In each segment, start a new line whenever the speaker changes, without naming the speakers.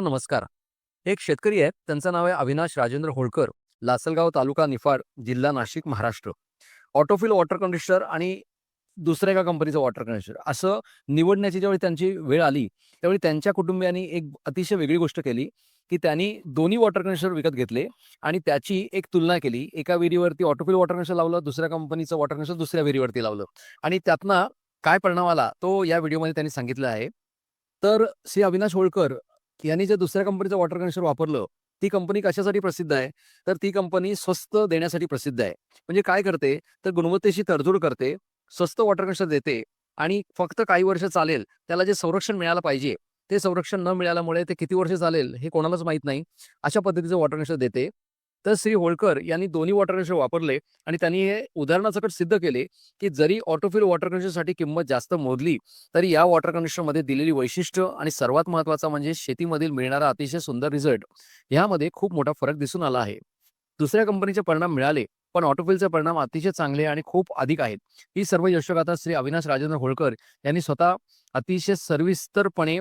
नमस्कार. एक शेतकरी आहेत त्यांचं नाव आहे अविनाश राजेंद्र होळकर. लासलगाव तालुका निफाड जिल्हा Nashik Maharashtra. Autofill water conditioner आणि दुसऱ्या एका कंपनीचं वॉटर कंडिशनर. असं निवडण्याची ज्यावेळी त्यांची वेळ आली त्यावेळी त्यांच्या कुटुंबियांनी एक अतिशय वेगळी गोष्ट केली की त्यांनी दोन्ही वॉटर कंडिशनर विकत घेतले आणि त्याची एक तुलना केली. एका विहिरीवरती ऑटोफिल वॉटर कंडिशनर लावलं दुसऱ्या कंपनीचं वॉटर कंडिशनर दुसऱ्या विहिरीवरती लावलं. आणि त्यातनं काय परिणाम आला तो या व्हिडिओमध्ये त्यांनी सांगितलं आहे. तर श्री अविनाश होळकर यांनी जे दुसऱ्या कंपनीचं वॉटर कंडिशनर वापरलं ती कंपनी कशासाठी प्रसिद्ध आहे? तर ती कंपनी स्वस्त देण्यासाठी प्रसिद्ध आहे. म्हणजे काय करते? तर गुणवत्तेशी तडजोड करते स्वस्त वॉटर कंडिशनर देते आणि फक्त काही वर्ष चालेल त्याला जे संरक्षण मिळालं पाहिजे ते संरक्षण न मिळाल्यामुळे ते किती वर्ष चालेल हे कोणालाच माहीत नाही. अशा पद्धतीचं वॉटर कंडिशनर देते. तर श्री होळकर यांनी दोन्ही वॉटर कनेक्शन वापरले आणि त्यांनी हे उदाहरणासकट सिद्ध केले की जरी ऑटोफिल वॉटर कनेक्शनसाठी किंमत जास्त मोजली तरी या वॉटर कनेक्शनमध्ये दिलेली वैशिष्ट्य आणि सर्वात महत्त्वाचा म्हणजे शेतीमधील मिळणारा अतिशय सुंदर रिझल्ट ह्यामध्ये खूप मोठा फरक दिसून आला आहे. दुसऱ्या कंपनीचे परिणाम मिळाले पण ऑटोफिलचे परिणाम अतिशय चांगले आणि खूप अधिक आहेत. ही सर्व यशोगाथा श्री अविनाश राजेंद्र होळकर यांनी स्वतः अतिशय सर्विस्तरपणे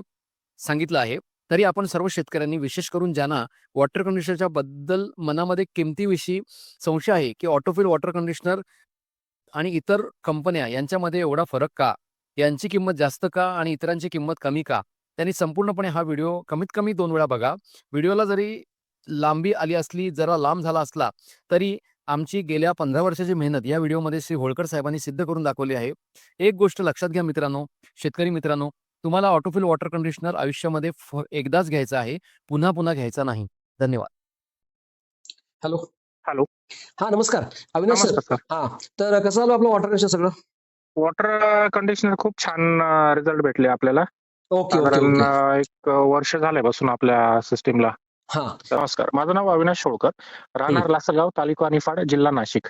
सांगितलं आहे. तरी आपण सर्व शेतकऱ्यांनी विशेष करून ज्यांना वॉटर कंडिशनरच्या बद्दल मनामध्ये किमतीविषयी संशय आहे की ऑटोफिल वॉटर कंडिशनर आणि इतर कंपन्या यांच्यामध्ये एवढा फरक का? यांची किंमत जास्त का आणि इतरांची किंमत कमी का? त्यांनी संपूर्णपणे हा व्हिडिओ कमीत कमी दोन वेळा बघा. व्हिडिओला जरी लांबी आली असली जरा लांब झाला असला तरी आमची गेल्या पंधरा वर्षाची मेहनत या व्हिडिओमध्ये श्री होळकर साहेबांनी सिद्ध करून दाखवली आहे. एक गोष्ट लक्षात घ्या मित्रांनो शेतकरी मित्रांनो तुम्हाला ऑटोफिल वॉटर कंडिशनर आयुष्यामध्ये एकदाच घ्यायचा आहे. पुन्हा पुन्हा घ्यायचा नाही. धन्यवाद.
हॅलो.
हॅलो.
हा नमस्कार. अविनाश सर. हा तर कसं आलं आपलं वॉटर कंडिशन सगळं?
वॉटर कंडिशनर खूप छान रिझल्ट भेटले आपल्याला.
ओके
एक वर्ष झाल्यापासून आपल्या सिस्टीमला
हा.
नमस्कार. माझं नाव अविनाश शोळकर. राहणार लासलगाव तालुका निफाड जिल्हा नाशिक.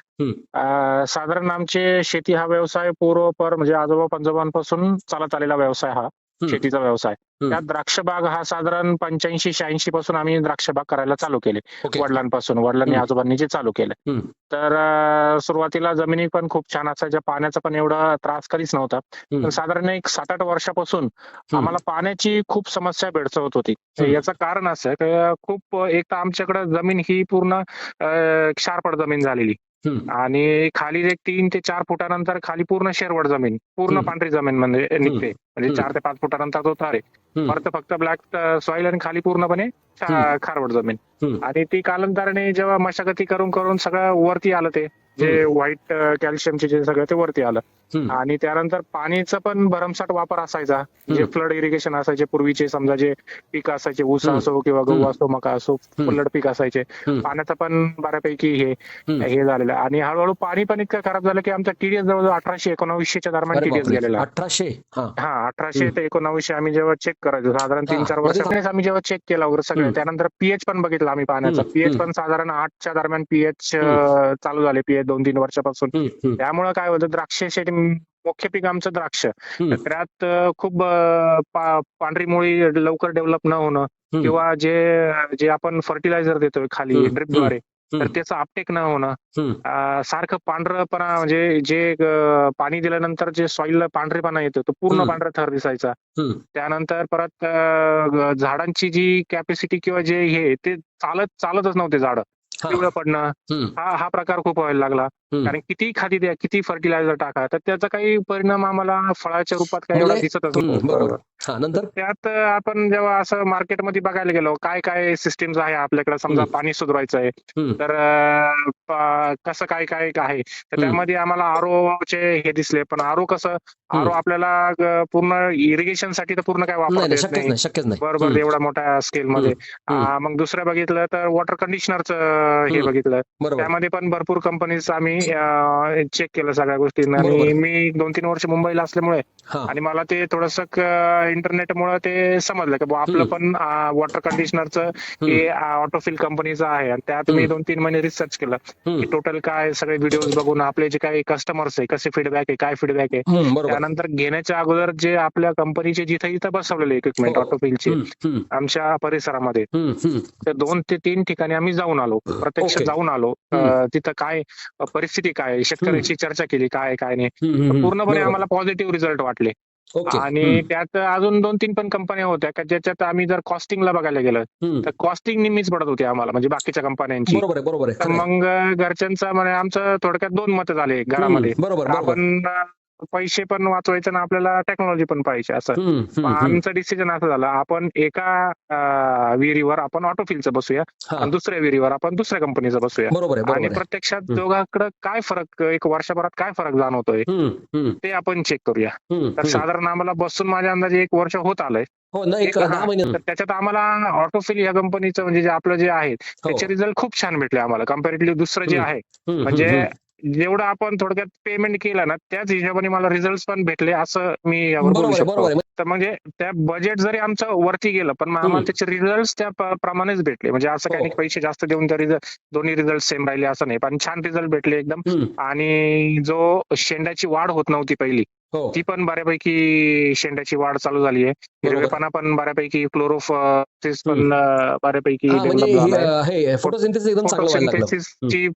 साधारण आमचे शेती हा व्यवसाय पूर्वपर म्हणजे आजोबा पंजोबांपासून चालत आलेला व्यवसाय हा. शेतीचा व्यवसाय. त्यात द्राक्ष बाग हा साधारण पंच्याऐंशी शहाऐंशी पासून आम्ही द्राक्ष बाग करायला चालू केले वडिलांपासून वडिलांनी. आजोबांनी जे चालू केलं. तर सुरुवातीला जमिनी पण खूप छान असायच्या पाण्याचा पण एवढा त्रास कधीच नव्हता. पण साधारण एक सात आठ वर्षापासून आम्हाला पाण्याची खूप समस्या भेडसावत होती. याचं कारण असं खूप एक तर आमच्याकडे जमीन ही पूर्ण क्षारपड जमीन झालेली. आणि खाली एक तीन ते चार फुटानंतर खाली पूर्ण शेरवड जमीन पूर्ण. पांढरी जमीन म्हणजे निघते म्हणजे. चार ते पाच फुटानंतर तो तारे
हम्म.
वरती फक्त ब्लॅक सॉइल आणि खाली पूर्णपणे. खारवड जमीन. आणि ती कालांतराने जेव्हा मशागती करून करून सगळं वरती आलं ते जे व्हाईट कॅल्शियमचे जे सगळं ते वरती आलं. आणि त्यानंतर पाणीचा पण भरमसाठ वापर असायचा जे. फ्लड इरिगेशन असायचे पूर्वीचे समजा जे पीक असायचे ऊस. असो किंवा गहू. असो मका असो. फ्लड पीक असायचे. पाण्याचं पण बऱ्यापैकी हे. हे झालेलं. आणि हळूहळू पाणी पण इतकं खराब झालं की आमचा टीडीएस जवळजवळ अठराशे एकोणावीसशेच्या दरम्यान टीडीएस गेलेला.
अठराशे हा
अठराशे. ते एकोणावीसशे आम्ही जेव्हा चेक करायचो साधारण तीन
चारमध्ये
वर्षांनीच आम्ही जेव्हा चेक केला वगैरे सगळं. त्यानंतर पीएच पण बघितला आम्ही पाण्याचा. पीएच. पण साधारण आठच्या दरम्यान पीएच. चालू झाले पीएच दोन तीन वर्षापासून. त्यामुळे काय होतं द्राक्ष शेती मुख्य पीक आमचं द्राक्ष त्यात खूप पांढरी मुळी लवकर डेव्हलप न होणं. किंवा जे जे आपण फर्टिलायझर देतोय खाली. ड्रिपद्वारे तर. त्याचं अपटेक न होणं सारखं पांढरपणा म्हणजे जे पाणी दिल्यानंतर जे सॉइलला पांढरेपणा येतो तो पूर्ण. पांढरा थर दिसायचा. त्यानंतर परत झाडांची जी कॅपॅसिटी किंवा जे हे ते चालत चालतच नव्हते झाड. पिवळं पडणं. हा हा प्रकार खूप व्हायला लागला. कारण किती खादी द्या किती फर्टिलायझर टाका तर त्याचा काही परिणाम आम्हाला फळाच्या रूपात काही एवढा
म्हणजे-.
नव्हता.
बरोबर हा नंतर
त्यात आपण जेव्हा असं मार्केटमध्ये बघायला गेलो काय काय सिस्टीम्स आहे आपल्याकडे समजा. पाणी सुधारायचं आहे. तर कसं काय काय आहे तर. त्यामध्ये आम्हाला आरो चे हे दिसले पण आरो कसं आरो. आपल्याला पूर्ण इरिगेशनसाठी तर पूर्ण काय वापरता
नाही
बरोबर. एवढ्या मोठ्या स्केल मध्ये मग दुसरं बघितलं तर वॉटर कंडिशनरचं हे. बघितलं त्यामध्ये पण भरपूर कंपनीज आम्ही चेक केलं सगळ्या गोष्टींना आणि. मी दोन तीन वर्ष मुंबईला असल्यामुळे
हा
आणि मला ते थोडस इंटरनेटमुळे ते समजलं की आपलं. पण वॉटर कंडिशनरचं हे ऑटोफिल कंपनीचं आहे आणि त्यात मी. दोन तीन महिने रिसर्च केलं. की टोटल काय सगळे व्हिडिओज बघून आपले जे काही कस्टमर्स आहे कसे फीडबॅक आहे काय फीडबॅक आहे त्यानंतर घेण्याच्या अगोदर जे आपल्या कंपनीचे जिथे जिथे बसवलेले इक्विपमेंट
हो.
ऑटोफिलचे.
हम्म.
आमच्या परिसरामध्ये
हम्म. हम्म.
ते दोन ते तीन ठिकाणी आम्ही जाऊन आलो प्रत्यक्ष. जाऊन आलो तिथं काय परिस्थिती काय आहे, शेतकऱ्याची चर्चा केली काय काय नाही. पूर्णपणे. आम्हाला पॉझिटिव्ह रिझल्ट वाटले. आणि त्यात अजून दोन तीन पण कंपन्या होत्या का ज्याच्यात आम्ही जर कॉस्टिंगला बघायला गेलं. तर कॉस्टिंग निम्मीच पडत होती आम्हाला म्हणजे बाकीच्या कंपन्यांची
बरोबर.
मग घरच्यांचा म्हणजे आमचं थोडक्यात दोन मत झाले घरामध्ये. आपण पैसे पण वाचवायचे ना आपल्याला टेक्नॉलॉजी पण पाहिजे असं मग. आमचं डिसिजन असं झालं आपण एका अं, विहिरीवर आपण ऑटोफिलचं बसूया
हा,
आणि दुसऱ्या विहिरीवर आपण दुसऱ्या कंपनीचं बसूया
बरोबर आहे
आणि
बरोबर आहे
प्रत्यक्षात
हम्म.
दोघांकडे काय फरक एक वर्षभरात काय फरक जाणवतोय
हम्म, हम्म,
ते आपण चेक करूया
हम्म,
तर
हम्म.
साधारण आम्हाला बसून माझ्या अंदाजे एक वर्ष होत आलंय
हो ना एक
एक-
दहा. महिने
तर त्याच्यात आम्हाला ऑटोफिल या कंपनीचं म्हणजे जे आपलं जे आहे
हो.
त्याचे रिझल्ट खूप छान भेटले आम्हाला कम्पॅरेटिव्हली दुसरं जे
हम्म.
आहे
हम्म,
म्हणजे
हम्म,
जेवढं आपण थोडक्यात पेमेंट केलं ना त्याच हिशोबाने मला रिझल्ट पण भेटले असं मी यावर. बोलू शकतो तर म्हणजे त्या बजेट जरी आमचं वरती गेलं पण आम्हाला. त्याचे रिझल्ट त्या प्रमाणेच भेटले म्हणजे असं काही
हो.
पैसे जास्त देऊन तरी दोन्ही रिझल्ट सेम राहिले असं नाही पण छान रिझल्ट भेटले एकदम आणि जो शेंड्याची वाढ होत नव्हती पहिली
हो.
ती पण बऱ्यापैकी शेंड्याची वाढ चालू झाली आहे. हिरवेपणा पण बऱ्यापैकी क्लोरोफिस पण बऱ्यापैकी
म्हणजे फोटोसिंथेसिस लागलं.
फोटोसिंथेसिसची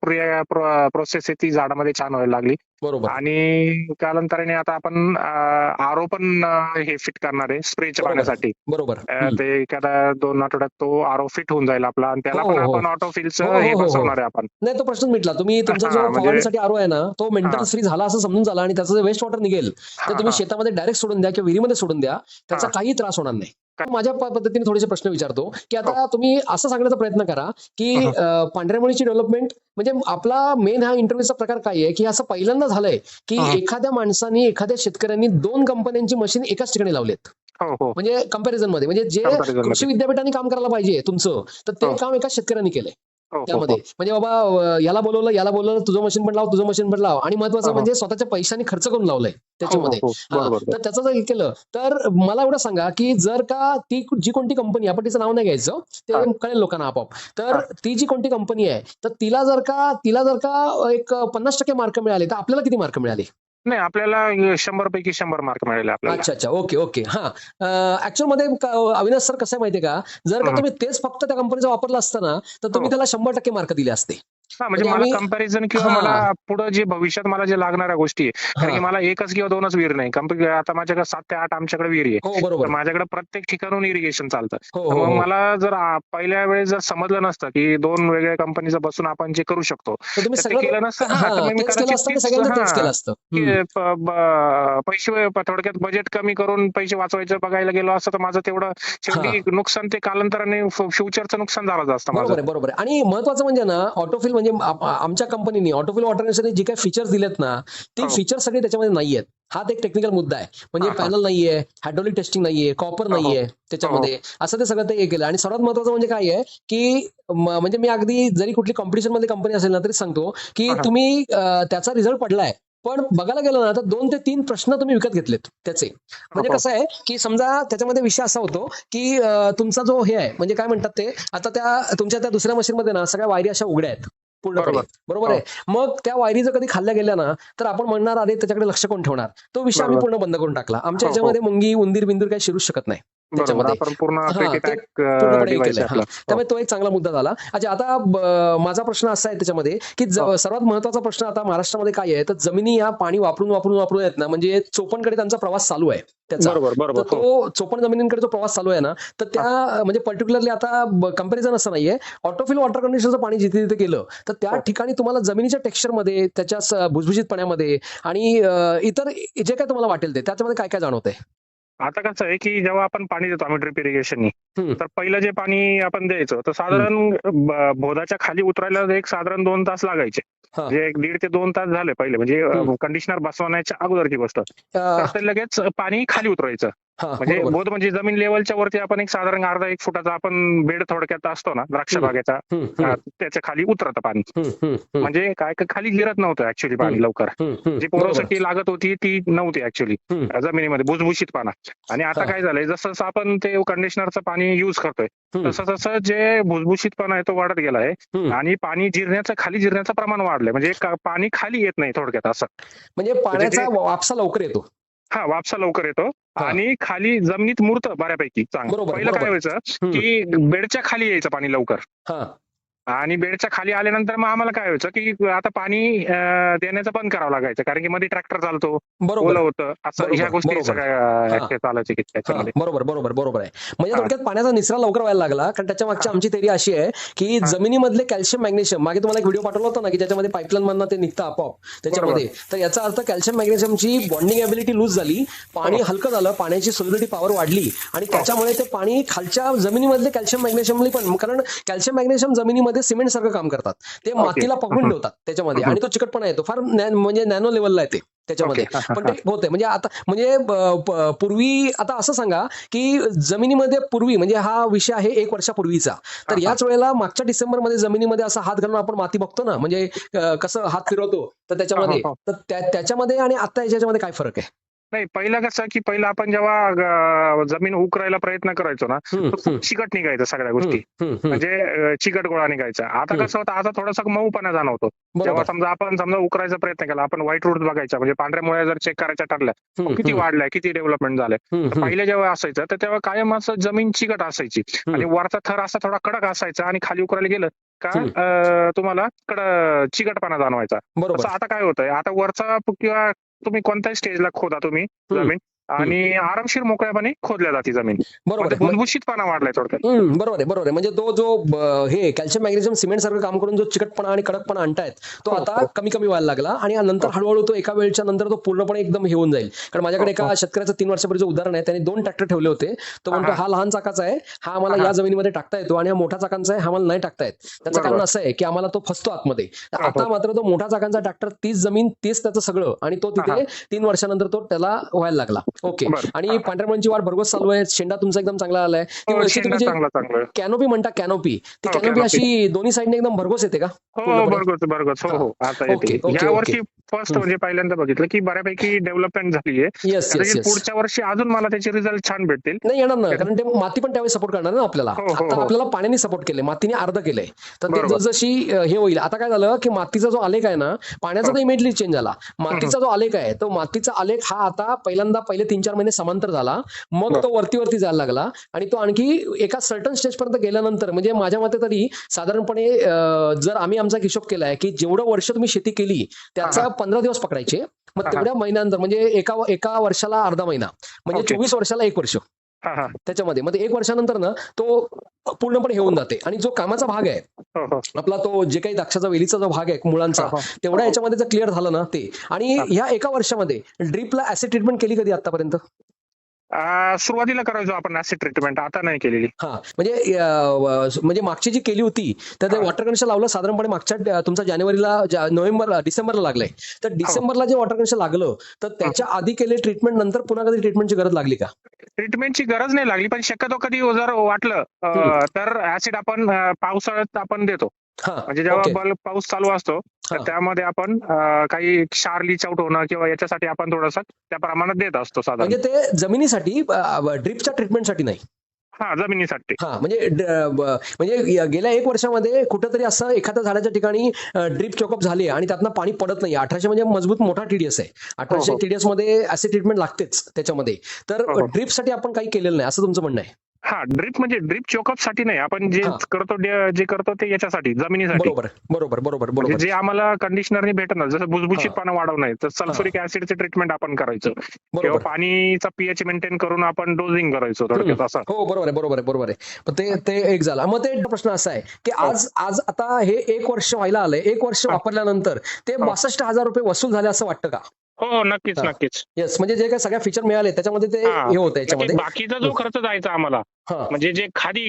प्रोसेस आहे ती झाडामध्ये छान व्हायला लागली.
बरोबर
आणि कालांतराने आता आपण आरो पण हे फिट करणार आहे स्प्रेच्या
बरोबर.
पाण्यासाठी
बरोबर
अं. ते एखादा दोन आठवड्यात तो आरो फिट होऊन जाईल आपला आणि त्याला
हो,
पण
हो, हो.
आपण ऑटोफिलचं
हो, हो,
हे
हो, हो.
बसवणार आहे आपण
नाही तो प्रश्न मिटला तुम्ही तुमचा
हा,
जो
म्हणजे-
फवारणीसाठी आरो आहे ना तो मेंटेनन्स
हा.
फ्री झाला असं समजून झाला आणि त्याचं जे वेस्ट वॉटर निघेल
हा,
ते तुम्ही
हा.
शेतामध्ये डायरेक्ट सोडून द्या किंवा विहिरीमध्ये सोडून द्या त्याचा
हा.
काही त्रास होणार नाही? माझ्या पद्धतीने थोडेसे प्रश्न विचारतो की आता तुम्ही असं सांगण्याचा प्रयत्न करा की
हा.
अं, पांढऱ्या मुळीची डेव्हलपमेंट म्हणजे आपला मेन हा इंटरव्ह्यूचा प्रकार काय आहे की असं पहिल्यांदा झालंय की
हा.
एखाद्या माणसाने एखाद्या शेतकऱ्यांनी दोन कंपन्यांची मशीन एकाच ठिकाणी लावलेत
हो हो
म्हणजे कंपॅरिझनमध्ये म्हणजे जे. कृषी विद्यापीठाने काम करायला पाहिजे तुमचं तर ते
हो.
काम एका शेतकऱ्यांनी केलंय
हो, हो
त्यामध्ये
हो.
म्हणजे बाबा याला बोलवलं याला बोलवलं तुझं मशीन पण लाव तुझं मशीन पण लाव आणि महत्वाचं
हो, हो.
म्हणजे स्वतःच्या पैशाने खर्च करून लावलंय त्याच्यामध्ये
हो, हो, हो.
हा, तर त्याचं जर हे केलं तर मला एवढं सांगा की जर का ती जी कोणती कंपनी आपण तिचं नाव नाही घ्यायचं ते
हा.
कळेल लोकांना आपोआप तर
हा.
ती जी कोणती कंपनी आहे तर तिला जर का तिला जर का एक पन्नास टक्के मार्क मिळाले तर आपल्याला किती मार्क मिळाले
नाही आपल्याला शंभर पैकी शंभर मार्क मिळाले आपल्याला.
अच्छा अच्छा. Okay okay. हा. ऍक्च्युअलमध्ये अविनाश सर कसं आहे माहितीये का? जर का. तुम्ही तेच फक्त त्या कंपनीचा वापरला असता ना तर तुम्ही
हो.
त्याला शंभर टक्के मार्क दिले असते.
हा म्हणजे
म्हणजे
मला कंपॅरिझन किंवा. मला पुढे जे भविष्यात मला जे लागणाऱ्या गोष्टी आहे कारण की. मला एकच किंवा दोनच विहीर नाही. आता माझ्याकडे सात ते आठ आमच्याकडे विहिरी आहे.
हो
माझ्याकडे प्रत्येक ठिकाणून इरिगेशन चालतं.
हो हो
मग. मला जर पहिल्या वेळेस जर समजलं नसतं की दोन वेगळ्या कंपनीचं बसून आपण जे करू शकतो ते केलं नसतं. पैसे थोडक्यात बजेट कमी करून पैसे वाचवायचं बघायला गेलो असतं तर माझं तेवढं शेवटी नुकसान ते कालांतराने फ्युचरचं नुकसान झालं असतं
बरोबर आणि महत्वाचं म्हणजे ना ऑटोफिल म्हणजे आमच्या कंपनीने ऑटोफिल ऑटोनेशनने जी काही फीचर्स दिलेत ना ती
हो.
फीचर्स सगळे त्याच्यामध्ये नाहीयेत हा एक टेक्निकल मुद्दा आहे म्हणजे
हा, हा.
पॅनल नाहीये हायड्रोलिक टेस्टिंग नाहीये कॉपर
हो, हो.
नाहीये त्याच्यामध्ये असं ते सगळं ते हे केलं आणि सर्वात महत्वाचं म्हणजे काय आहे की म्हणजे मी अगदी जरी कुठली कॉम्पिटिशनमध्ये कंपनी असेल ना तरी सांगतो की
हा, हा.
तुम्ही त्याचा रिझल्ट पडलाय पण बघायला गेलं ना तर दोन ते तीन प्रश्न तुम्ही विकत घेतलेत त्याचे म्हणजे
हो.
कसं आहे की समजा त्याच्यामध्ये विषय असा होतो की तुमचा जो हे आहे म्हणजे काय म्हणतात ते आता त्या तुमच्या त्या दुसऱ्या मशीन मध्ये ना सगळ्या वायरी अशा उघड्या आहेत पूर्णपणे
बरोबर.
बरोबर
हो.
आहे मग त्या वायरी जर कधी खाल्ल्या गेल्या ना तर आपण म्हणणार अरे त्याच्याकडे लक्ष कोण ठेवणार तो विषय आम्ही. पूर्ण बंद करून टाकला आमच्या
हो, हो.
याच्यामध्ये मुंगी उंदीर बिंदूर काही शिरूच शकत नाही त्याच्यामध्ये. ते त्यामुळे तो एक चांगला मुद्दा झाला. अच्छा आता माझा प्रश्न असा आहे त्याच्यामध्ये की
हो.
सर्वात महत्त्वाचा प्रश्न आता महाराष्ट्रामध्ये काय आहे? तर जमिनी या पाणी वापरून वापरून वापरून आहेत ना म्हणजे चोपणकडे त्यांचा प्रवास चालू आहे त्याचा.
बरोबर हो.
तो चोपण जमिनींकडे जो प्रवास चालू आहे ना तर त्या म्हणजे पर्टिक्युलरली आता कंपॅरिझन असं नाहीये. ऑटोफिल वॉटर कंडिशनचं पाणी जिथे तिथे गेलं तर त्या
हो.
ठिकाणी तुम्हाला जमिनीच्या टेक्स्चरमध्ये त्याच्या स- भुसभुशीतपणामध्ये आणि इतर जे काय तुम्हाला वाटेल ते त्याच्यामध्ये काय काय जाणवतंय?
आता कसं आहे की जेव्हा आपण पाणी देतो आम्ही ड्रिप इरिगेशननी. तर पहिलं जे पाणी आपण द्यायचं तर साधारण बोधाच्या खाली उतरायला एक साधारण दोन तास लागायचे. म्हणजे एक दीड ते दोन तास झाले पहिले म्हणजे. कंडिशनर बसवण्याच्या अगोदरची गोष्ट लगेच पाणी खाली उतरायचं म्हणजे
बरोबर.
बोध म्हणजे जमीन लेवलच्या वरती आपण एक साधारण अर्धा एक फुटाचा आपण बेड थोडक्यात असतो ना द्राक्ष. बागेचा त्याच्याखाली उतरतं पाणी म्हणजे काय का खाली गिरत नव्हतं ऍक्च्युली पाणी. लवकर जी. पोरोसिटी लागत होती ती नव्हती ऍक्च्युली. जमिनीमध्ये भुसभुशीत पाना आणि आता
हा.
काय झालंय जसं जसं आपण ते कंडिशनरचं पाणी युज करतोय. तसं तसं जे भुसभुशीतपणा आहे तो वाढत गेला आहे. आणि पाणी जिरण्याचं खाली जिरण्याचं प्रमाण वाढलंय म्हणजे पाणी खाली येत नाही थोडक्यात असं
म्हणजे पाण्याचा
जे-
वापसा लवकर येतो
हा वापसा लवकर येतो. आणि खाली जमिनीत मुरतं बऱ्यापैकी चांगलं पहिलं काय. व्हायचं. की बेडच्या खाली यायचं पाणी लवकर
हा
आणि बेडच्या खाली आल्यानंतर मग आम्हाला काय व्हायचं की आता पाणी देण्याचं बंद करावं लागायचं कारण की मध्ये ट्रॅक्टर चालतो
बरोबर
होतं असं ह्या गोष्टी
बरोबर.
सगळ्या चालायचे
बरोबर बरोबर बरोबर आहे म्हणजे. थोडक्यात पाण्याचा निचरा लवकर व्हायला लागला कारण त्याच्या मागची. आमची थेरी अशी आहे की. जमिनीमधले कॅल्शियम मॅग्नेशियम मागे तुम्हाला एक व्हिडिओ पाठवला होता ना की ज्याच्यामध्ये पाईपलाईन मधनं ते निघतं आपोआप त्याच्यामध्ये तर याचा अर्थ कॅल्शियम मॅग्नेशियमची बॉन्डिंग ॲबिलिटी लूज झाली पाणी. हलकं झालं पाण्याची सोलिडिटी पॉवर वाढली आणि त्याच्यामुळे ते पाणी खालच्या जमिनीमधले कॅल्शियम मॅग्नेशियमली पण कारण कॅल्शियम मॅग्नेशियम जमिनीमध्ये सिमेंट सारखं काम करतात. ते मातीला पकडून. ठेवतात त्याच्यामध्ये. आणि तो चिकटपणा येतो. फार म्हणजे नॅनो लेवलला येते त्याच्यामध्ये. पण ते होते म्हणजे आता म्हणजे पूर्वी आता असं सांगा की जमिनीमध्ये पूर्वी म्हणजे हा विषय आहे एक वर्षापूर्वीचा. तर. याच वेळेला मागच्या डिसेंबरमध्ये जमिनीमध्ये असा हात घालून आपण माती बघतो ना म्हणजे कसं हात फिरवतो तर त्याच्यामध्ये. तर त्या- त्याच्यामध्ये आणि आता याच्यामध्ये काय फरक आहे?
नाही पहिलं कसं की पहिलं आपण जेव्हा जमीन उकरायला प्रयत्न करायचो ना तर चिकट निघायचं सगळ्या गोष्टी. म्हणजे चिकट गोळा निघायचा. आता. कसं होतं आता थोडासा मऊपणा जाणवतो. जेव्हा समजा आपण समजा उकरायचा प्रयत्न केला आपण व्हाईट रूट बघायचा म्हणजे पांढऱ्या मुळ्या जर चेक करायच्या ठरल्या किती वाढलाय किती डेव्हलपमेंट
हम्म,
पहिले जेव्हा असायचं तर तेव्हा कायम असं जमीन चिकट असायची. आणि वरचा थर असा थोडा कडक असायचा आणि खाली उकरायला गेलं का तुम्हाला कड चिकटपणा जाणवायचा. आता काय होतंय? आता वरचा किंवा तुम्ही कोणत्याही स्टेजला खोदा तुम्ही. जमीन आणि आरामशीर मोकळ्यापणे खोदल्या जाते जमीन
बरोबर
म्हणजे. भुसभुशीतपणा वाढलाय थोडक्यात
बरोबर आहे बरोबर आहे म्हणजे तो जो हे कॅल्शियम मॅग्नेशियम सिमेंट सारखं काम करून जो चिकटपणा आणि कडकपणा आणतायत तो
हो,
आता
हो.
कमी कमी व्हायला लागला आणि नंतर
हो.
हळूहळू तो एका वेळच्या नंतर तो पूर्णपणे एकदम हे होऊन जाईल कारण माझ्याकडे एका. शेतकऱ्याचं तीन वर्षापूर्वीचं उदाहरण आहे त्याने दोन ट्रॅक्टर ठेवले होते तो म्हणतो
हा.
लहान चाकाचा आहे हा आम्हाला. या जमिनीमध्ये टाकता येतो आणि हा मोठा चाकांचा आहे हा आम्हाला नाही टाकता येत त्याचं कारण. असं आहे की आम्हाला तो फसतो आतमध्ये आता. मात्र तो मोठा चाकांचा ट्रॅक्टर तीच जमीन तेच त्याचं सगळं आणि तो तिथे तीन वर्षानंतर तो त्याला व्हायला लागला ओके. आणि पांढऱ्या वाढ भरघोस चालू आहे. शेंडा तुमचा एकदम चांगला आलाय. ती
हो,
म्हणजे कॅनोपी म्हणता कॅनोपी ती
हो,
कॅनोपी
canopy.
अशी दोन्ही साईडने एकदम भरघोस येते का?
हो? बरोबर बरोबर हो हो आता
ओके,
फर्स्ट. म्हणजे पहिल्यांदा बघितलं की बऱ्यापैकी डेव्हलपमेंट झाली आहे पुढच्या वर्षी अजून मला त्याचे रिझल्ट छान भेटतील
नाही येणार ना कारण ते माती पण त्यावेळी सपोर्ट करणार ना आपल्याला
हो, हो, हो.
आपल्याला पाण्याने सपोर्ट केले मातीने अर्ध केलंय तर ते. जशी हे होईल आता काय झालं की मातीचा जो आलेख आहे ना पाण्याचा. तर इमिडिएटली चेंज झाला मातीचा जो आलेख आहे तो मातीचा आलेख हा आता पहिल्यांदा पहिले तीन चार महिने समांतर झाला मग. तो वरती वरती जायला लागला आणि तो आणखी एका सर्टन स्टेज पर्यंत गेल्यानंतर म्हणजे माझ्या मते तरी साधारणपणे जर आम्ही आमचा हिशोब केलाय की जेवढं वर्ष तुम्ही शेती केली त्याचा. पंधरा दिवस पकडायचे. मग. तेवढ्या महिन्यानंतर म्हणजे एका एका वर्षाला अर्धा महिना. म्हणजे. चोवीस वर्षाला एक वर्ष. त्याच्यामध्ये. मग एक वर्षानंतर ना तो पूर्णपणे हे होऊन जाते. आणि जो कामाचा भाग आहे
हो हो.
आपला तो जे काही द्राक्षाचा वेलीचा जो भाग आहे मुळांचा
हो, हो.
तेवढा याच्यामध्ये जर क्लिअर झालं ना ते. आणि. ह्या एका वर्षामध्ये ड्रीपला ऍसिड ट्रीटमेंट केली कधी आतापर्यंत?
सुरुवातीला करायचो आपण ऍसिड ट्रीटमेंट आता नाही केलेली.
हा म्हणजे म्हणजे मागची जी केली होती तर ते
हा.
वॉटर कनेक्शन लावलं साधारणपणे मागच्या अं, तुमच्या जानेवारीला जा- नोव्हेंबर डिसेंबरला लागलंय. तर डिसेंबरला जे वॉटर कनेक्शन लागलं तर त्याच्या आधी केले ट्रीटमेंट नंतर पुन्हा कधी ट्रीटमेंटची गरज लागली का?
ट्रीटमेंटची गरज नाही लागली पण शक्यतो कधी जर वाटलं. तर ऍसिड आपण पावसाळ्यात आपण देतो.
हा
म्हणजे जेव्हा पाऊस चालू असतो तर
हा.
त्यामध्ये आपण काही क्षार लीच आउट होणं किंवा याच्यासाठी आपण थोडंसं त्या प्रमाणात देत असतो साधारण.
म्हणजे ते जमिनीसाठी ड्रीपच्या ट्रीटमेंटसाठी नाही?
हा जमिनीसाठी.
हा म्हणजे म्हणजे गेल्या एक वर्षामध्ये कुठंतरी असं एखाद्या झाडाच्या ठिकाणी ड्रीप चोकअप झाली आणि त्यातनं पाणी पडत नाही. अठराशे म्हणजे मजबूत मोठा टीडीएस आहे. अठराशे
हो.
टीडीएसमध्ये ऍसिड ट्रीटमेंट लागतेच त्याच्यामध्ये. तर
हो, हो.
ड्रीपसाठी आपण काही केलेलं नाही असं तुमचं म्हणणं आहे?
हा ड्रिप म्हणजे ड्रिप चोकअपसाठी नाही. आपण जे
हा.
करतो डे- जे करतो ते याच्यासाठी जमिनीसाठी.
बरोबर बरोबर बरोबर
म्हणजे
बरोबर
जे आम्हाला कंडिशनरने भेटणार जसं भुसभुशीतपणा वाढवणं तर सल्फ्युरिक ऍसिडचे ट्रीटमेंट आपण करायचं. किंवा
बरोबर.
पाणीचा पीएच मेंटेन करून आपण डोजिंग करायचो थोडक्यात असं.
हो बरोबर आहे बरोबर आहे बरोबर आहे. पण ते ते एक झालं. मग ते प्रश्न असा आहे की
हो.
आज आज आता हे एक वर्ष व्हायला आलंय एक वर्ष. वापरल्यानंतर ते
हो.
बासष्ट हजार रुपये वसूल झाले असं वाटतं का?
हो हो नक्कीच
हा.
नक्कीच
येस म्हणजे जे काही सगळ्या फीचर मिळाले त्याच्यामध्ये ते
हा.
हे होतं याच्यामध्ये
बाकीचा जो खर्च जायचा आम्हाला
हा
म्हणजे जे खाली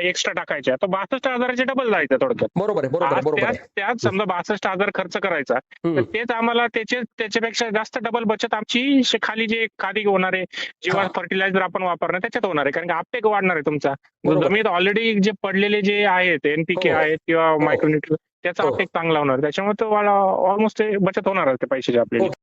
एक्स्ट्रा टाकायचे तो बासष्ट हजाराचे डबल जायचं थोडक्यात
बरोबर आहे बरोबर बरोबर
त्यात समजा बासष्ट हजार खर्च करायचा. तर तेच आम्हाला त्याचे त्याच्यापेक्षा जास्त डबल बचत आमची खाली जे खाली होणारे जेव्हा
हा.
फर्टिलायझर आपण वापरणार त्याच्यात होणार आहे कारण की आपटेक वाढणार आहे तुमचा. जमिनीत ऑलरेडी जे पडलेले जे आहेत एनपीके
हो.
आहेत किंवा मायक्रोन्युट्रिय त्याचा
हो.
अपटेक चांगला होणार त्याच्यामुळे तो ऑलमोस्ट बचत होणार आहे त्या पैशाची आपल्याला